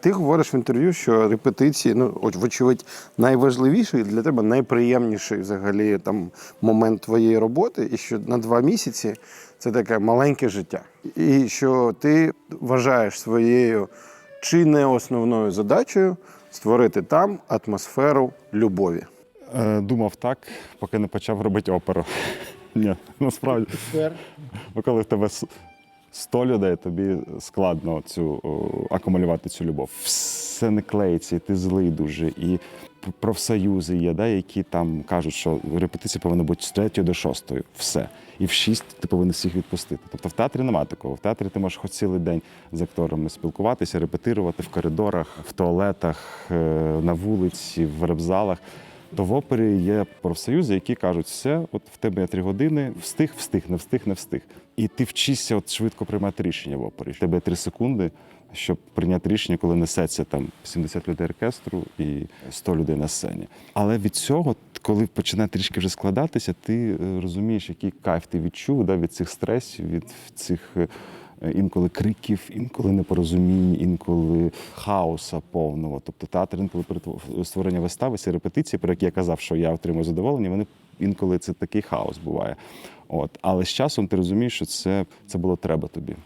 Ти говориш в інтерв'ю, що репетиції, ну, от, вочевидь, найважливіший для тебе найприємніший взагалі там момент твоєї роботи, і що на два місяці це таке маленьке життя. І що ти вважаєш своєю чи не основною задачею створити там атмосферу любові. Е, Думав так, поки не почав робити оперу. Ні, насправді. Бо коли в тебе 100 людей, тобі складно цю о, акумулювати цю любов. Все не клеїться, і ти злий дуже. І профсоюзи є, да, які там кажуть, що репетиція повинна бути з 3 до 6. Все. І в 6 ти повинен всіх відпустити. Тобто в театрі немає такого. В театрі ти можеш хоч цілий день з акторами спілкуватися, репетирувати в коридорах, в туалетах, е, на вулиці, в репзалах. То в опері є профсоюзи, які кажуть, все, от в тебе є три години, встиг, встиг, не встиг, не встиг. І ти вчишся от швидко приймати рішення в опері. В тебе три секунди, щоб прийняти рішення, коли несеться там 70 людей оркестру і 100 людей на сцені. Але від цього, коли починає трішки вже складатися, ти е, розумієш, який кайф ти відчув да, від цих стресів, від цих. Е, Інколи криків, інколи непорозумінь, інколи хаоса повного. Тобто театр інколи перетво- створення вистави, ці репетиції, про які я казав, що я отримую задоволення, вони інколи це такий хаос буває. От. Але з часом ти розумієш, що це, це було треба тобі.